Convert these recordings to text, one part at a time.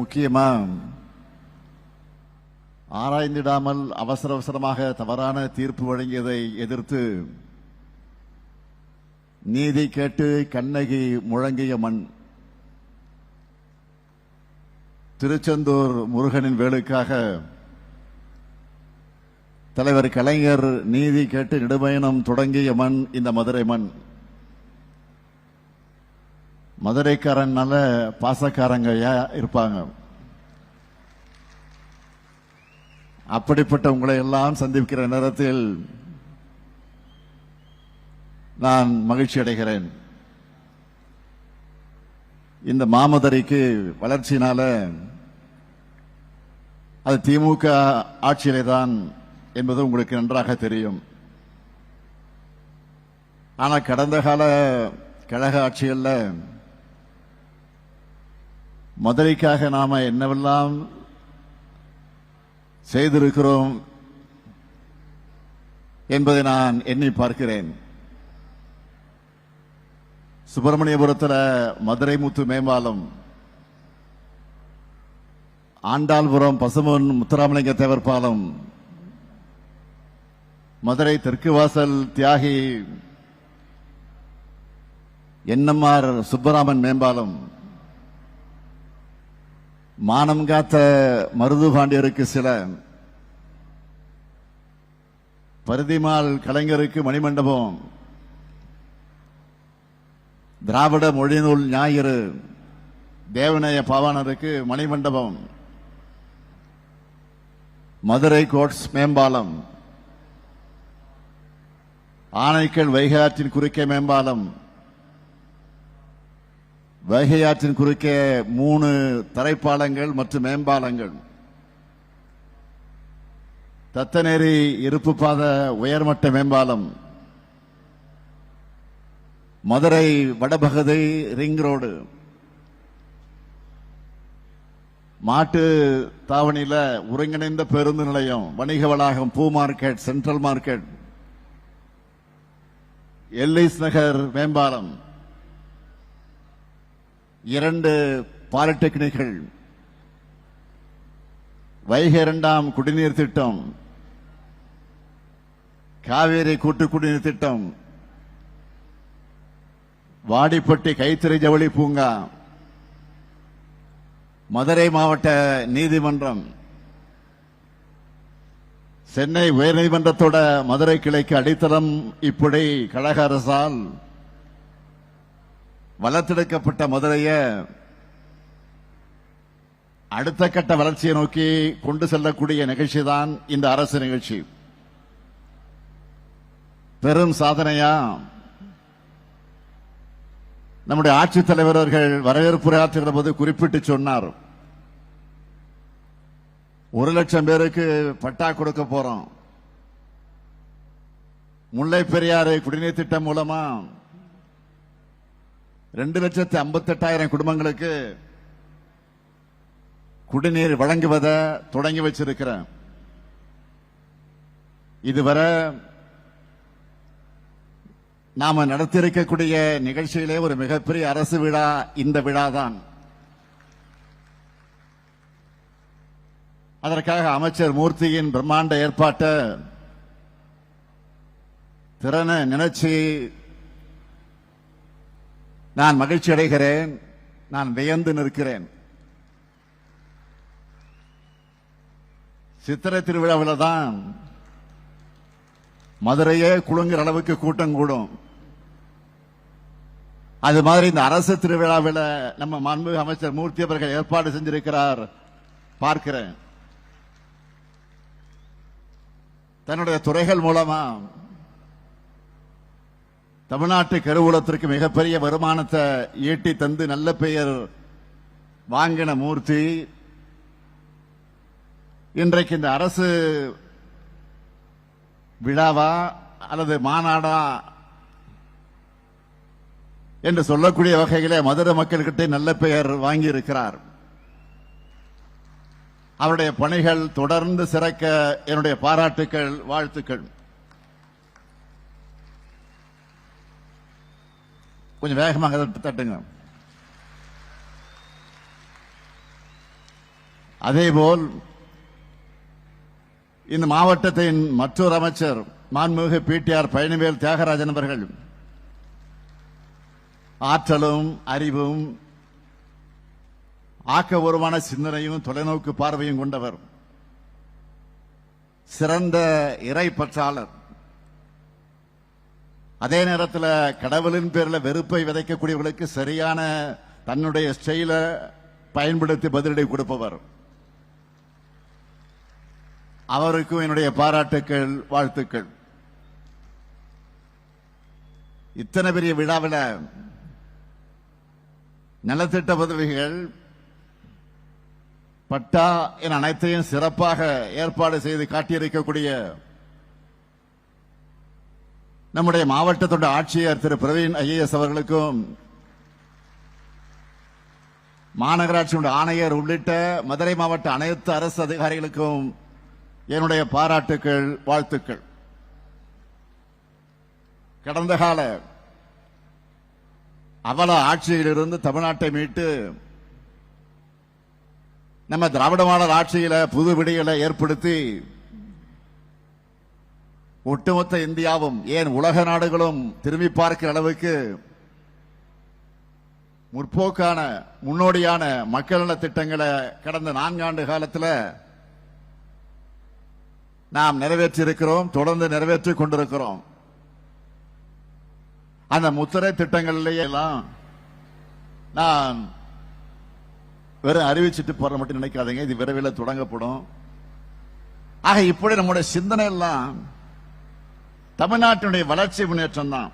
முக்கியமா ஆராய்ந்திடாமல் அவசர அவசரமாக தவறான தீர்ப்பு வழங்கியதை எதிர்த்து நீதி கேட்டு கண்ணகி முழங்கிய மண். திருச்செந்தூர் முருகனின் வேலுக்காக தலைவர் கலைஞர் நீதி கேட்டு நெடுபயணம் தொடங்கிய மண் இந்த மதுரை மண். மதுரைக்காரன் நல்ல பாசக்காரங்க இருப்பாங்க. அப்படிப்பட்ட உங்களை எல்லாம் சந்திக்கிற நேரத்தில் நான் மகிழ்ச்சி அடைகிறேன். இந்த மாமதுரைக்கு வளர்ச்சினால அது திமுக ஆட்சியிலே தான் என்பது உங்களுக்கு நன்றாக தெரியும். ஆனால் கடந்த கால கழக ஆட்சிகளில் மதுரைக்காக நாம என்னவெல்லாம் செய்திருக்கிறோம் என்பதை நான் எண்ணி பார்க்கிறேன். சுப்பிரமணியபுரத்தில் மதுரை முத்து மேம்பாலம் ஆண்டாள்புரம் பசுமன் முத்துராமலிங்க தேவர் பாலம் மதுரை தெற்கு வாசல் தியாகி என்எம்ஆர் சுப்பராமன் மேம்பாலம் மானம் காத்த மருது பாண்டியருக்கு சில பருதிமால் கலைஞருக்கு மணிமண்டபம் திராவிட மொழிநூல் ஞாயிறு தேவநேய பாவாணருக்கு மணிமண்டபம் மதுரை கோட்ஸ் மேம்பாலம் ஆனைக்கல் வைகாற்றின் குறுக்கே மேம்பாலம் வைகை ஆற்றின் குறுக்கே மூணு தரைப்பாலங்கள் மற்றும் மேம்பாலங்கள். தத்தநேரி இருப்பு பாத உயர்மட்ட மேம்பாலம். மதுரை வடபகுதி ரிங் ரோடு. மாட்டு தாவணியில ஒருங்கிணைந்த பேருந்து நிலையம் வணிக வளாகம் பூ market central market. Ellis Nagar மேம்பாலம். இரண்டு பாலிடெக்னிக்கள் வைகை இரண்டாம் குடிநீர் திட்டம். காவேரி கூட்டு குடிநீர் திட்டம். வாடிப்பட்டி கைத்திரை ஜவுளி பூங்கா. மதுரை மாவட்ட நீதிமன்றம். சென்னை உயர்நீதிமன்றத்தோட மதுரை கிளைக்கு அடித்தளம் இப்படி கழக அரசால் வளர்த்தெடுக்கப்பட்ட மதுரைய அடுத்த கட்ட வளர்ச்சியை நோக்கி கொண்டு செல்லக்கூடிய நிகழ்ச்சி தான் இந்த அரசு நிகழ்ச்சி. பெரும் சாதனையா நம்முடைய ஆட்சித்தலைவர் அவர்கள் வரவேற்புரையாற்றுகிற போது குறிப்பிட்டு சொன்னார். ஒரு லட்சம் பேருக்கு பட்டா கொடுக்க போறோம். முல்லை பெரியாறு குடிநீர் திட்டம் மூலமா ரெண்டு லட்சத்து ஐம்பத்தெட்டாயிரம் குடும்பங்களுக்கு குடிநீர் வழங்குவதை தொடங்கி வச்சிருக்கிறேன். இதுவரை நாம நடத்தியிருக்கக்கூடிய நிகழ்ச்சியிலே ஒரு மிகப்பெரிய அரசு விழா இந்த விழா தான் அதற்காக அமைச்சர் மூர்த்தியின் பிரம்மாண்ட ஏற்பாட்டை திறனை நினைச்சு நான் மகிழ்ச்சி அடைகிறேன். நான் வியந்து நிற்கிறேன். சித்திரை திருவிழாவில் தான் மதுரையே குழுங்குற அளவுக்கு கூட்டம் கூடும். அது மாதிரி இந்த அரசு திருவிழாவில் நம்ம மாண்பு அமைச்சர் மூர்த்தி அவர்கள் ஏற்பாடு செஞ்சிருக்கிறார் பார்க்கிறேன். தன்னுடைய துறைகள் மூலமா தமிழ்நாட்டு கருவூலத்திற்கு மிகப்பெரிய வருமானத்தை ஈட்டி தந்து நல்ல பெயர் வாங்கின மூர்த்தி. இன்றைக்கு இந்த அரசு விழாவா அல்லது மாநாடா என்று சொல்லக்கூடிய வகையிலே மதுரை மக்கள்கிட்ட நல்ல பெயர் வாங்கியிருக்கிறார். அவருடைய பணிகள் தொடர்ந்து சிறக்க என்னுடைய பாராட்டுக்கள் வாழ்த்துக்கள். கொஞ்சம் வேகமாக தட்டுங்க. அதேபோல் இந்த மாவட்டத்தின் மற்றொரு அமைச்சர் மாண்புமிகு பிடிஆர் பழனிவேல் தியாகராஜன் அவர்கள் ஆற்றலும் அறிவும் ஆக்கபூர்வமான சிந்தனையும் தொலைநோக்கு பார்வையும் கொண்டவர். சிறந்த இறை பற்றாளர். அதே நேரத்தில் கடவுளின் பேரில் வெறுப்பை விதைக்கக்கூடியவர்களுக்கு சரியான தன்னுடைய ஸ்டைலை பயன்படுத்தி பதிலடி கொடுப்பவர். அவருக்கும் என்னுடைய பாராட்டுக்கள் வாழ்த்துக்கள். இத்தனை பெரிய விழாவில் நலத்திட்ட பதவிகள் பட்டா என அனைத்தையும் சிறப்பாக ஏற்பாடு செய்து காட்டியிருக்கக்கூடிய நம்முடைய மாவட்டத்தோட ஆட்சியர் திரு. பிரவீன் ஐஏஎஸ் அவர்களுக்கும் மாநகராட்சியுடைய ஆணையர் உள்ளிட்ட மதுரை மாவட்ட அனைத்து அரசு அதிகாரிகளுக்கும் என்னுடைய பாராட்டுக்கள் வாழ்த்துக்கள். கடந்த கால அவல ஆட்சியிலிருந்து தமிழ்நாட்டை மீட்டு நம்ம திராவிட மாடல் ஆட்சியில புது விடிகளை ஏற்படுத்தி ஒட்டுமொத்த இந்தியாவும் ஏன் உலக நாடுகளும் திரும்பி பார்க்கிற அளவுக்கு முற்போக்கான முன்னோடியான மக்கள் நல திட்டங்களை கடந்த நான்காண்டு காலத்தில் நாம் நிறைவேற்றியிருக்கிறோம் தொடர்ந்து நிறைவேற்றிக் கொண்டிருக்கிறோம். அந்த முத்திரை திட்டங்களிலேயே எல்லாம் நான் வெறும் அறிவிச்சிட்டு போற மட்டும் நினைக்காதீங்க. இது விரைவில் தொடங்கப்படும். ஆக இப்படி நம்முடைய சிந்தனை எல்லாம் தமிழ்நாட்டினுடைய வளர்ச்சி முன்னேற்றம் தான்.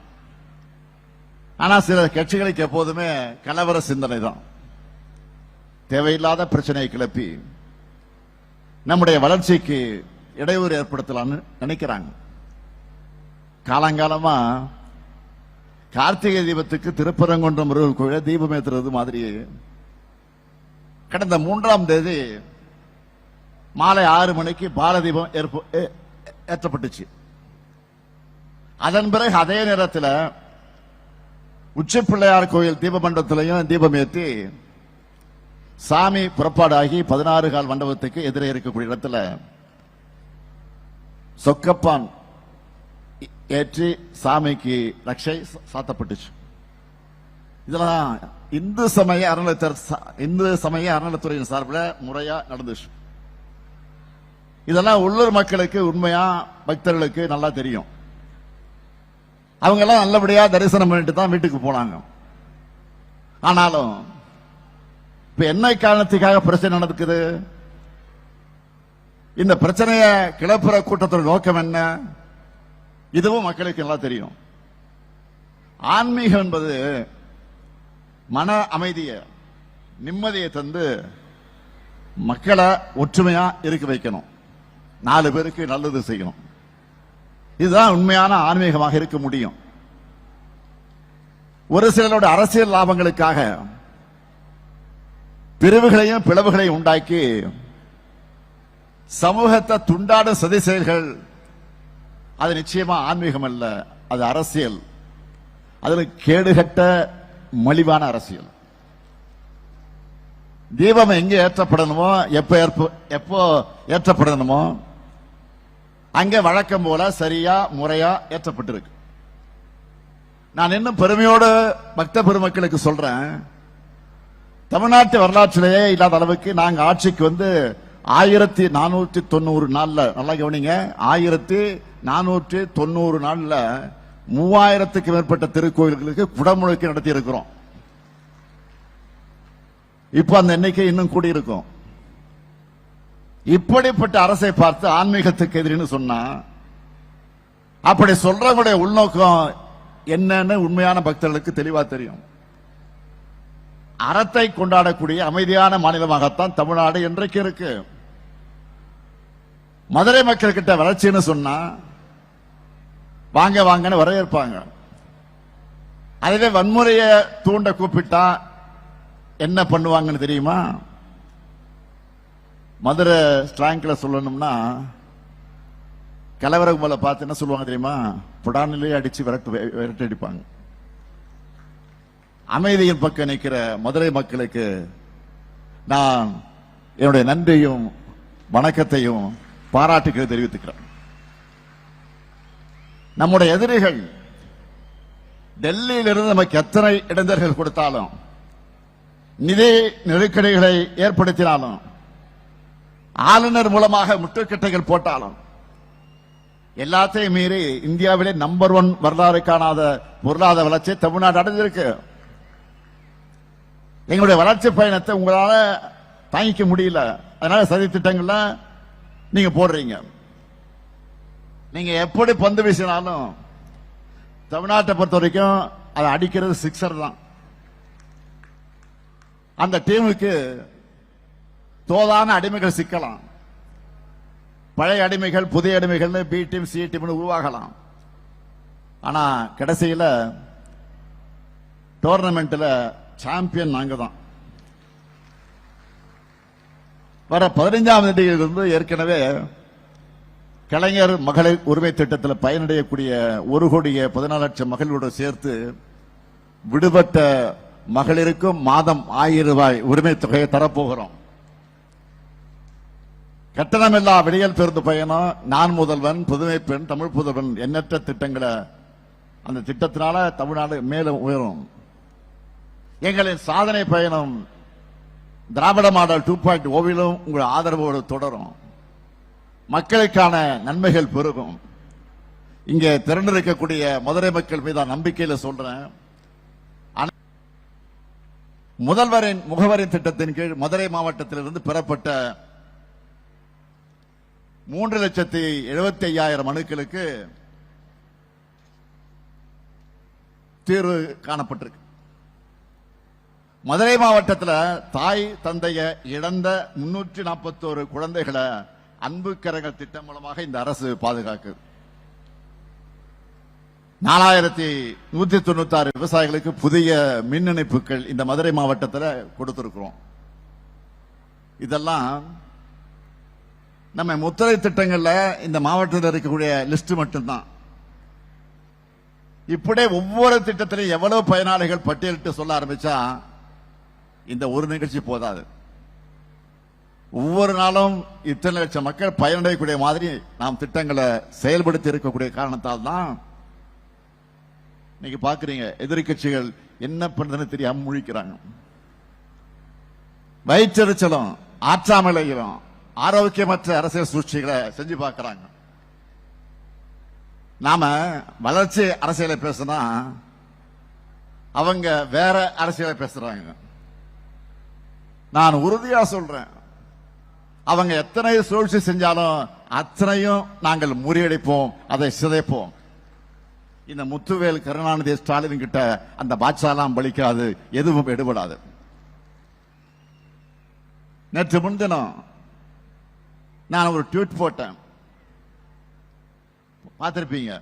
ஆனா சில கட்சிகளுக்கு எப்போதுமே கலவர சிந்தனை தான். தேவையில்லாத பிரச்சனையை கிளப்பி நம்முடைய வளர்ச்சிக்கு இடையூறு ஏற்படுத்தலாம்னு நினைக்கிறாங்க. காலங்காலமா கார்த்திகை தீபத்துக்கு திருப்பரங்குன்றம் முருகன் கோயில தீபம் ஏத்துறது மாதிரி கடந்த மூன்றாம் தேதி மாலை ஆறு மணிக்கு பாலதீபம் ஏற்ப- ஏ- ஏற்றப்பட்டுச்சு. அதன் பிறகு அதே நேரத்தில் உச்சி பிள்ளையார் கோயில் தீபமண்டலத்திலையும் தீபம் ஏற்றி சாமி புறப்பாடாகி பதினாறு கால் மண்டபத்துக்கு எதிரே இருக்கக்கூடிய இடத்துல சொக்கப்பான் ஏற்றி சாமிக்கு ரக்ஷை சா- சாத்தப்பட்டுச்சு. இதெல்லாம் இந்து சமய அறநிலையத்தர் இந்து சமய அறநிலைத்துறையின் சார்பில் முறையா நடந்துச்சு. இதெல்லாம் உள்ளூர் மக்களுக்கு உண்மையா பக்தர்களுக்கு நல்லா தெரியும். அவங்க எல்லாம் நல்லபடியா தரிசனம் பண்ணிட்டு தான் வீட்டுக்கு போனாங்க. ஆனாலும் இப்ப என்ன காரணத்துக்காக பிரச்சனை நடக்குது? இந்த பிரச்சனைய கிளப்புற கூட்டத்தோட நோக்கம் என்ன? இதுவும் மக்களுக்கு நல்லா தெரியும். ஆன்மீகம் என்பது மன அமைதியை நிம்மதியை தந்து மக்களை ஒற்றுமையா இருக்க வைக்கணும். நாலு பேருக்கு நல்லது செய்யணும். இதுதான் உண்மையான ஆன்மீகமாக இருக்க முடியும். ஒரு சிலரோட அரசியல் லாபங்களுக்காக பிரிவுகளையும் பிளவுகளையும் உண்டாக்கி சமூகத்தை துண்டாடும் சதி செயல்கள் அது நிச்சயமா ஆன்மீகம் அல்ல அது அரசியல். அதில் கேடுகட்ட மலிவான அரசியல். தீபம் எங்க ஏற்றப்படணுமோ எப்போ எப்போ ஏற்றப்படணுமோ அங்க வழக்கம் போல சரியா முறையா ஏற்றப்பட்டிருக்கு. நான் இன்னும் பெருமையோடு பக்த பெருமக்களுக்கு சொல்றேன். தமிழ்நாட்டு வரலாற்றிலேயே இல்லாத அளவுக்கு நாங்க ஆட்சிக்கு வந்து ஆயிரத்தி நானூற்றி தொண்ணூறு நாள்ல நல்லா கவனிங்க ஆயிரத்தி நானூற்றி தொண்ணூறு நாள்ல மூவாயிரத்துக்கு மேற்பட்ட திருக்கோயில்களுக்கு குடமுழுக்கு நடத்தி இருக்கிறோம் இப்ப அந்த எண்ணிக்கை இன்னும் கூடியிருக்கும். இப்படிப்பட்ட அரசை பார்த்து ஆன்மீகத்துக்கு எதிரின்னு சொன்னா அப்படி சொல்றவங்களுடைய உள்நோக்கம் என்னன்னு உண்மையான பக்தர்களுக்கு தெளிவா தெரியும். அறத்தை கொண்டாடக்கூடிய அமைதியான மாநிலமாகத்தான் தமிழ்நாடு இன்றைக்கு இருக்கு. மதுரை மக்கள் கிட்ட வளர்ச்சின்னு சொன்னா வாங்க வாங்கன்னு வரவேற்பாங்க. அதுவே வன்முறையை தூண்ட கூப்பிட்டா என்ன பண்ணுவாங்கன்னு தெரியுமா? மதுரை ஸ்ட்ராங்கில் சொல்லணும்னா கலவர கும்பலை பார்த்து என்ன சொல்லுவாங்க தெரியுமா? புடானிலே அடித்து விரட்டு விரட்டி அடிப்பாங்க அமைதியின் பக்கம் நிற்கிற மதுரை மக்களுக்கு நான் என்னுடைய நன்றியும் வணக்கத்தையும் பாராட்டுக்களை தெரிவித்துக்கிறேன். நம்முடைய எதிரிகள் டெல்லியிலிருந்து நமக்கு எத்தனை இடைஞ்சல்கள் கொடுத்தாலும் நிதி நெருக்கடிகளை ஏற்படுத்தினாலும் ஆளுநர் மூலமாக முட்டுக்கட்டைகள் போட்டாலும் எல்லாத்தையும் மீறி இந்தியாவிலே நம்பர் ஒன் வரலாறு காணாத பொருளாதார வளர்ச்சி தமிழ்நாடு அடைஞ்சிருக்கு. எங்களுடைய வளர்ச்சி பயணத்தை உங்களால தாங்கிக்க முடியல. அதனால சதி திட்டங்கள்ல நீங்க போடுறீங்க. நீங்க எப்படி பந்து வீசினாலும் தமிழ்நாட்டை பொறுத்த வரைக்கும் அதை அடிக்கிறது சிக்ஸர் தான். அந்த டீமுக்கு தோதான அடிமைகள் சிக்கலாம். பழைய அடிமைகள் புதிய அடிமைகள் பி டீம் சி டீம்னு உருவாகலாம். ஆனா கடைசியில டோர்னமெண்ட்ல சாம்பியன் நாங்க தான் வர பதினைஞ்சாம் தேதியிலிருந்து ஏற்கனவே கலைஞர் மகளிர் உரிமை திட்டத்தில் பயனடையக்கூடிய ஒரு கோடிய பதினாலு லட்சம் மகளிரோடு சேர்த்து விடுபட்ட மகளிருக்கும் மாதம் ஆயிரம் ரூபாய் உரிமை தொகையை தரப்போகிறோம். கட்டணமில்லா விடியல் பேருந்து பயணம் நான் முதல்வன் புதுமை பெண் தமிழ் புதல்வன் எண்ணற்ற திட்டங்களை. அந்த திட்டத்தினால தமிழ்நாடு மேலும் உயரும். எங்களின் சாதனை பயணம் திராவிட மாடல் டூ பாயிண்ட் ஓவிலும் உங்கள் ஆதரவோடு தொடரும். மக்களுக்கான நன்மைகள் பெருகும். இங்கே திரண்டிருக்கக்கூடிய மதுரை மக்கள் மீதான நம்பிக்கையில் சொல்றேன். முதல்வரின் முகவரின் திட்டத்தின் கீழ் மதுரை மாவட்டத்திலிருந்து பெறப்பட்ட மூன்று லட்சத்தி எழுபத்தி ஐயாயிரம் மனுக்களுக்கு தீர்வு காணப்பட்டிருக்கு. மதுரை மாவட்டத்தில் தாய் தந்தைய இழந்த முன்னூற்றி நாற்பத்தோரு குழந்தைகளை அன்பு கரங்கள் திட்டம் மூலமாக இந்த அரசு பாதுகாக்குது. நாலாயிரத்தி நூத்தி தொண்ணூத்தி ஆறு விவசாயிகளுக்கு புதிய மின் இணைப்புகள் இந்த மதுரை மாவட்டத்தில் கொடுத்திருக்கிறோம். இதெல்லாம் நம்ம முத்திரை திட்டங்கள்ல இந்த மாவட்டத்தில் இருக்கக்கூடிய லிஸ்ட் மட்டும்தான். இப்படியே ஒவ்வொரு திட்டத்திலையும் எவ்வளவு பயனாளிகள் பட்டியலிட்டு சொல்ல ஆரம்பிச்சா இந்த ஒரு நிகழ்ச்சி போதாது. ஒவ்வொரு நாளும் இத்தனை லட்சம் மக்கள் பயனடையக்கூடிய மாதிரி நாம் திட்டங்களை செயல்படுத்தி இருக்கக்கூடிய காரணத்தால் தான் நீங்க பாக்குறீங்க எதிர்கட்சிகள் என்ன பண்றதுன்னு தெரியாம முழிக்கிறாங்க. வயிற்றெரிச்சலும் ஆற்றாமலையிலும் ஆரோக்கியமற்ற அரசியல் சூழ்ச்சிகளை செஞ்சு பார்க்கிறாங்க. நாம வளர்ச்சி அரசியலை பேசினா அவங்க வேற அரசியலை பேசுறாங்க. நான் உறுதியா சொல்றேன். அவங்க எத்தனை சூழ்ச்சி செஞ்சாலும் அத்தனையும் நாங்கள் முறியடிப்போம் அதை சிதைப்போம். இந்த முத்துவேல் கருணாநிதி ஸ்டாலின் கிட்ட அந்த பாட்சாலாம் பலிக்காது எதுவும் எடுபடாது. நேற்று முன்தினம் நான் ஒரு ட்வீட் போட்டேன். பார்த்திருப்பீங்க.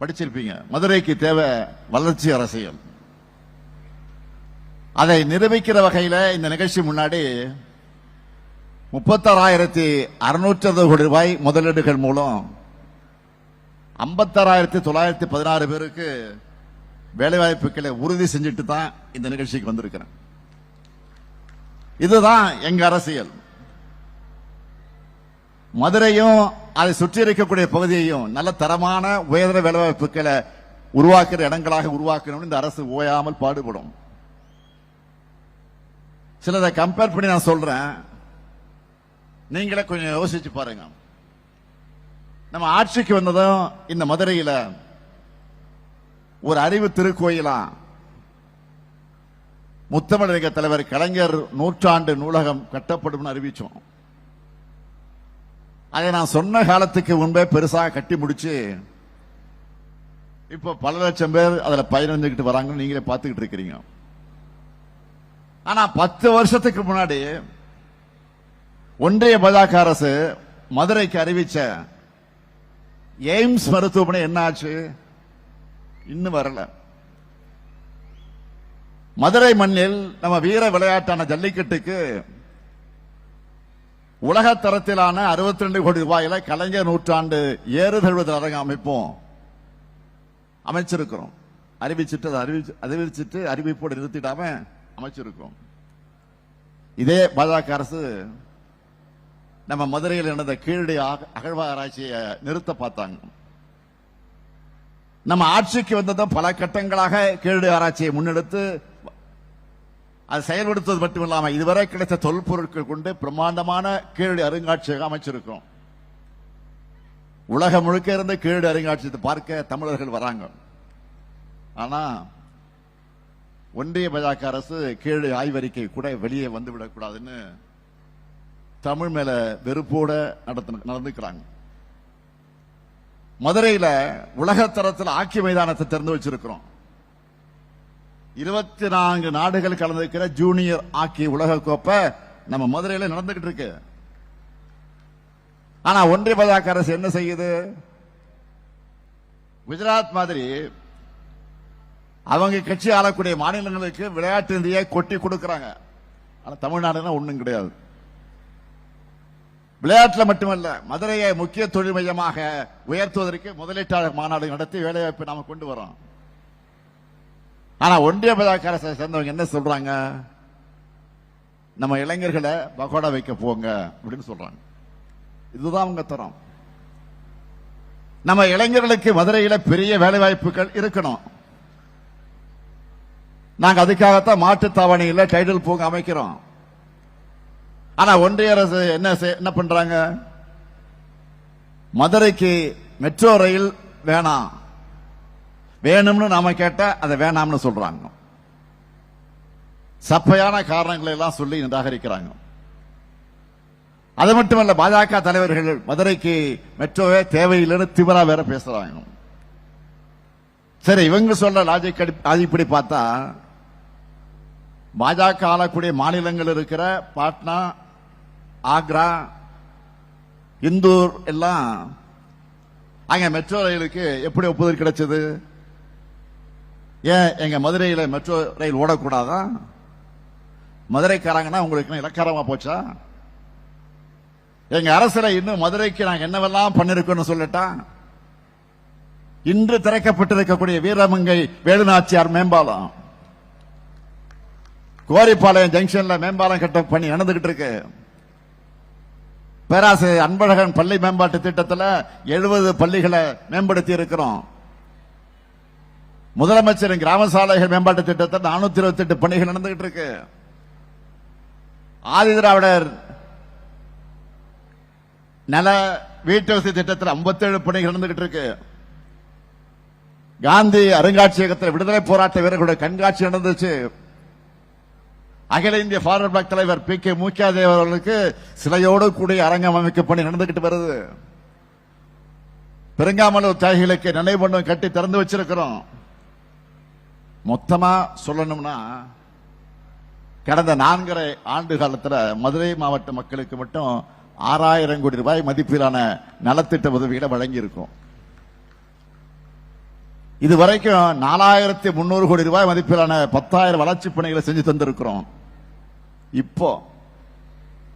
படிச்சிருப்பீங்க. மதுரைக்கு தேவை வளர்ச்சி அரசியல். அதை நிரூபிக்கிற வகையில இந்த நிகழ்ச்சி முன்னாடி முப்பத்தாறாயிரத்தி அறுநூற்றி அறுபது கோடி ரூபாய் முதலீடுகள் மூலம் ஐம்பத்தாறாயிரத்தி தொள்ளாயிரத்தி பதினாறு பேருக்கு வேலைவாய்ப்புகளை உறுதி செஞ்சுட்டு தான் இந்த நிகழ்ச்சிக்கு வந்திருக்கிறேன். இதுதான் எங்க அரசியல். மதுரையும் அதை சுற்றி இருக்கக்கூடிய பகுதியையும் நல்ல தரமான உயர்தர வேலைவாய்ப்புகளை உருவாக்குற இடங்களாக உருவாக்கணும்னு இந்த அரசு ஓயாமல் பாடுபடும். சிலதை கம்பேர் பண்ணி நான் சொல்றேன். நீங்களே கொஞ்சம் யோசிச்சு பாருங்க. நம்ம ஆட்சிக்கு வந்ததும் இந்த மதுரையில் ஒரு அறிவு திருக்கோயிலா முத்தமிழக தலைவர் கலைஞர் நூற்றாண்டு நூலகம் கட்டப்படும் அறிவிச்சோம். அதை நான் சொன்ன காலத்துக்கு முன்பே பெருசாக கட்டி முடிச்சு இப்போ பல லட்சம் பேர் அதுல பயனடைஞ்சுக்கிட்டு வராங்கன்னு நீங்களே பார்த்துக்கிட்டு இருக்கிறீங்க. ஆனா பத்து வருஷத்துக்கு முன்னாடி ஒன்றிய பாஜக அரசு மதுரைக்கு அறிவிச்ச எய்ம்ஸ் மருத்துவமனை என்ன ஆச்சு? இன்னும் வரல. மதுரை மண்ணில் நம்ம வீர விளையாட்டான ஜல்லிக்கட்டுக்கு உலக தரத்திலான 62 கோடி ரூபாயில கலைஞர் நூற்றாண்டு ஏறுதழுவது அரங்க அமைப்போம். அமைச்சிருக்கிறோம். அறிவிச்சிட்டு அதை அறிவிச்சு அறிவிச்சிட்டு அறிவிப்போடு நிறுத்திடாம அமைச்சிருக்கோம் இதே பாஜக அரசு நம்ம மதுரையில் நடந்த கீழடி அக- அகழ்வாராய்ச்சியை நிறுத்த பார்த்தாங்க. நம்ம ஆட்சிக்கு வந்ததும் பல கட்டங்களாக கீழடி ஆராய்ச்சியை முன்னெடுத்து அது செயல்படுத்துவது மட்டுமில்லாம இதுவரை கிடைத்த தொல்பொருட்கள் கொண்டு பிரம்மாண்டமான கீழடி அருங்காட்சியகம் அமைச்சிருக்கோம் உலகம் முழுக்க இருந்து கீழடி அருங்காட்சியத்தை பார்க்க தமிழர்கள் வராங்க. ஆனா ஒன்றிய பாஜக அரசு கீழடி ஆய்வறிக்கை கூட வெளியே வந்து விடக்கூடாதுன்னு தமிழ் மேல வெறுப்போட நடந்துக்கிறாங்க. மதுரையில உலகத்தரத்தில் ஆக்கி மைதானத்தை திறந்து வச்சிருக்கிறோம். இருபத்தி நான்கு நாடுகள் கலந்திருக்கிற ஜூனியர் ஆக்கி உலக கோப்பை நம்ம மதுரையில நடந்துகிட்டு இருக்கு. ஆனா ஒன்றிய பாஜக அரசு என்ன செய்யுது? குஜராத் மாதிரி அவங்க கட்சி ஆளக்கூடிய மாநிலங்களுக்கு விளையாட்டு நிதியை கொட்டி கொடுக்கறாங்க. ஆனா தமிழ்நாடுனா ஒண்ணும் கிடையாது. விளையாட்டுல மட்டுமல்ல மதுரையை முக்கிய தொழில் மையமாக உயர்த்துவதற்கு முதலீட்டாளர் மாநாடு நடத்தி வேலைவாய்ப்பை நாம கொண்டு வரோம் ஆனா ஒன்றிய பாஜக அரசை சேர்ந்தவங்க என்ன சொல்றாங்க? நம்ம இளைஞர்களை பகோடா வைக்க போங்க அப்படின்னு சொல்றாங்க. இதுதான் அவங்க தரம். நம்ம இளைஞர்களுக்கு மதுரையில பெரிய வேலைவாய்ப்புகள் இருக்கணும். நாங்க அதுக்காகத்தான் மாட்டுத்தாவணியில டைடல் பூங்க அமைக்கிறோம். ஆனா ஒன்றிய அரசு என்ன என்ன பண்றாங்க? மதுரைக்கு மெட்ரோ ரயில் வேணாம். வேணும்னு நாம கேட்டா அதை வேணாம்னு சொல்றாங்க. சப்பையான காரணங்களை எல்லாம் சொல்லி நிராகரிக்கிறாங்க. அது மட்டுமல்ல பாஜக தலைவர்கள் மதுரைக்கு மெட்ரோவே தேவையில்லைன்னு திவரா வேற பேசுறாங்க. சரி இவங்க சொல்ற லாஜிக் அடிப்படை பார்த்தா பாஜக ஆளக்கூடிய மாநிலங்கள் இருக்கிற பாட்னா ஆக்ரா இந்தூர் எல்லாம் அங்க மெட்ரோ ரயிலுக்கு எப்படி ஒப்புதல் கிடைச்சது? ஏன் எங்க மதுரையில் மெட்ரோ ரயில் ஓடக்கூடாதா? மதுரைக்காரங்கன்னா உங்களுக்கு இலக்காரமா போச்சா? எங்க அரசில் இன்னும் மதுரைக்கு நாங்க என்னவெல்லாம் பண்ணிருக்கோம்னு சொல்லட்டா? இன்று திறக்கப்பட்டிருக்கக்கூடிய வீரமங்கை வேலுநாச்சியார் மேம்பாலம். கோரிப்பாளையம் ஜங்ஷன்ல மேம்பாலம் கட்ட பணி நடந்துகிட்டு இருக்கு. பேராசிரியர் அன்பழகன் பள்ளி மேம்பாட்டு திட்டத்தில் எழுபது பள்ளிகளை மேம்படுத்தி இருக்கிறோம். முதலமைச்சரின் கிராம சாலைகள் மேம்பாட்டு திட்டத்தில் நானூத்தி இருபத்தி எட்டு பணிகள் நடந்துகிட்டு இருக்கு ஆதிதிராவிடர் நல வீட்டு வசதி திட்டத்தில் 57 பணிகள் நடந்துகிட்டு இருக்கு காந்தி அருங்காட்சியகத்தில் விடுதலை போராட்ட வீரர்களுடைய கண்காட்சி நடந்துச்சு. அகில இந்திய ஃபார்வர்ட் பிளாக் தலைவர் பி கே மூக்கியாதேவ் அவர்களுக்கு சிலையோடு கூடிய அரங்கம் அமைக்கும் பணி நடந்துகிட்டு வருது. பெருங்காமலூர் தியாகிகளுக்கு நினைவு கட்டி திறந்து வச்சிருக்கிறோம். மொத்தமா சொல்லணும்னா கடந்த நான்கரை ஆண்டு காலத்தில் மதுரை மாவட்ட மக்களுக்கு மட்டும் ஆறாயிரம் கோடி ரூபாய் மதிப்பிலான நலத்திட்ட உதவிகளை வழங்கியிருக்கும். இது இதுவரைக்கும் நாலாயிரத்தி முன்னூறு கோடி ரூபாய் மதிப்பிலான பத்தாயிரம் வளர்ச்சி பணிகளை செஞ்சு தந்திருக்கிறோம். இப்போ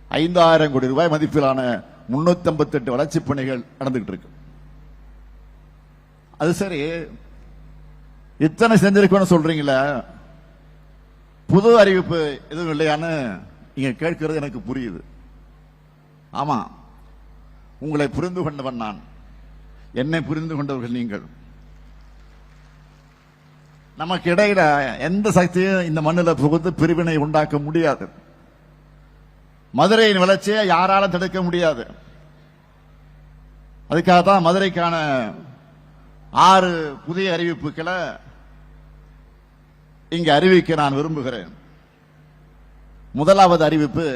ஐந்தாயிரம் கோடி ரூபாய் மதிப்பிலான முன்னூத்தி ஐம்பத்தி எட்டு வளர்ச்சி பணிகள் நடந்துகிட்டு இருக்கு. அது சரி இத்தனை செஞ்சிருக்கோம்னு சொல்றீங்களே? புது அறிவிப்பு எதுவும் இல்லையான்னு நீங்க கேட்கிறது எனக்கு புரியுது. ஆமா உங்களை புரிந்து கொண்டவன் நான். என்னை புரிந்து கொண்டவர்கள் நீங்கள். நமக்கு இடையில எந்த சக்தியும் இந்த மண்ணில் புகுந்து பிரிவினை உண்டாக்க முடியாது. மதுரையின் வளர்ச்சியை யாராலும் தடுக்க முடியாது. அதுக்காக தான் மதுரைக்கான ஆறு புதிய அறிவிப்புகளை இங்கு அறிவிக்க நான் விரும்புகிறேன். முதலாவது அறிவிப்பு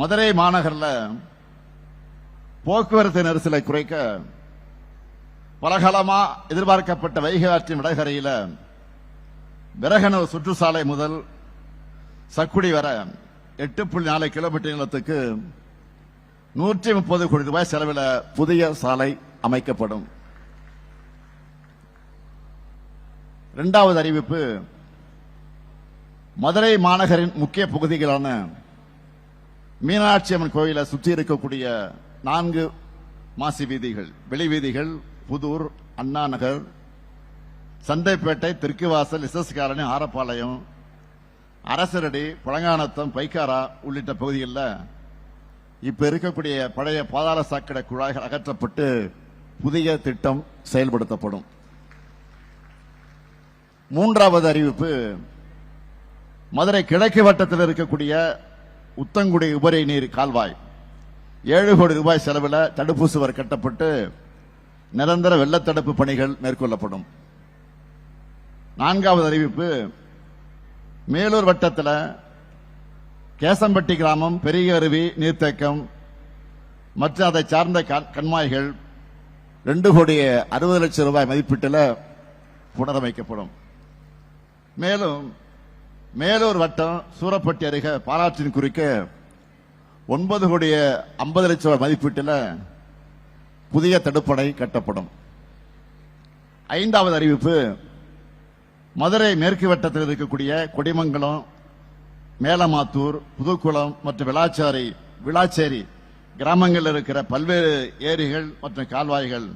மதுரை மாநகரில் போக்குவரத்து நெரிசலை குறைக்க பலகாலமா எதிர்பார்க்கப்பட்ட வைகை ஆற்றின் வடகரையில விரகனூர் சுற்றுச்சாலை முதல் சக்குடி வர எட்டு புள்ளி நாலு கிலோமீட்டர் நிலத்துக்கு நூற்றி முப்பது கோடி ரூபாய் செலவில் புதிய சாலை அமைக்கப்படும். இரண்டாவது அறிவிப்பு மதுரை மாநகரின் முக்கிய பகுதிகளான மீனாட்சி அம்மன் கோயிலை சுற்றி இருக்கக்கூடிய நான்கு மாசி வீதிகள் வெளி வீதிகள் புதூர் அண்ணா நகர் சந்தைப்பேட்டை தெற்கு வாசல் எஸ்எஸ் காலனி ஆரப்பாளையம் அரசரடி பழங்கானத்தம் பைக்காரா உள்ளிட்ட பகுதிகளில் இப்ப இருக்கக்கூடிய பழைய பாதாள சாக்கடை குழாய்கள் அகற்றப்பட்டு புதிய திட்டம் செயல்படுத்தப்படும். மூன்றாவது அறிவிப்பு மதுரை கிழக்கு வட்டத்தில் இருக்கக்கூடிய உத்தங்குடி உபரி நீர் கால்வாய். ஏழு கோடி ரூபாய் செலவில் தடுப்பு சுவர் கட்டப்பட்டு நிரந்தர வெள்ளத்தடுப்பு பணிகள் மேற்கொள்ளப்படும். நான்காவது அறிவிப்பு மேலூர் வட்டத்தில் கேசம்பட்டி கிராமம் பெரிய அருவி நீர்த்தேக்கம் மற்றும் அதை சார்ந்த கண்மாய்கள் ரெண்டு கோடி அறுபது லட்சம் ரூபாய் மதிப்பீட்டில் புனரமைக்கப்படும். மேலும் மேலூர் வட்டம் சூரப்பட்டி அருகே பாலாற்றின் குறுக்க ஒன்பது கோடிய ஐம்பது லட்சம் மதிப்பீட்டில் புதிய தடுப்பணை கட்டப்படும். ஐந்தாவது அறிவிப்பு மதுரை மேற்கு வட்டத்தில் இருக்கக்கூடிய கொடிமங்கலம் மேலமாத்தூர் புதுக்குளம் மற்றும் விளாச்சாரி விளாச்சேரி கிராமங்களில் இருக்கிற பல்வேறு ஏரிகள் மற்றும் கால்வாய்கள்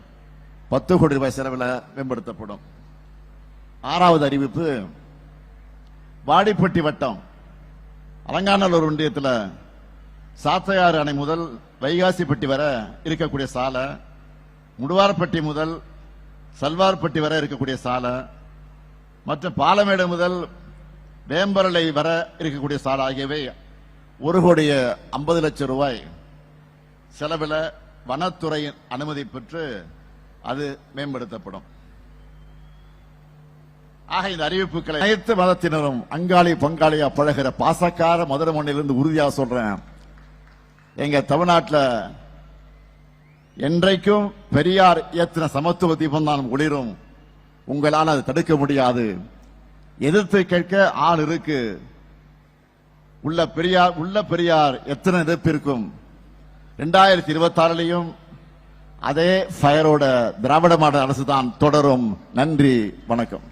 பத்து கோடி ரூபாய் செலவில் மேம்படுத்தப்படும். ஆறாவது அறிவிப்பு வாடிப்பட்டி வட்டம். அலங்காநல்லூர் ஒன்றியத்தில் சாத்தையாறு அணை முதல் வைகாசிப்பட்டி வர இருக்கக்கூடிய சாலை முடுவார்பட்டி முதல் சல்வார்பட்டி வரை இருக்கக்கூடிய சாலை மற்றும் பாலமேடு முதல் வேம்பரலை வர இருக்கக்கூடிய சாலை ஆகியவை ஒரு கோடிய ஐம்பது லட்சம் ரூபாய் செலவில் வனத்துறையின் அனுமதி பெற்று அது மேம்படுத்தப்படும். ஆக இந்த அறிவிப்புகளை அனைத்து மதத்தினரும் அங்காளி பங்காளியா பழகிற பாசக்கார மதுரை மண்ணிலிருந்து உறுதியாக சொல்றேன். எங்க தமிழ்நாட்டில் என்றைக்கும் பெரியார் இயற்றின சமத்துவ தீபம் தான் ஒளிரும். உங்களால் அதை தடுக்க முடியாது. எதிர்த்து கேட்க ஆள் இருக்கு. உள்ள பெரியார் உள்ள பெரியார் எத்தனை எதிர்ப்பு இருக்கும்? ரெண்டாயிரத்தி இருபத்தி ஆறுலையும் அதே ஃபயரோட திராவிட மாடல் அரசு தான் தொடரும். நன்றி வணக்கம்.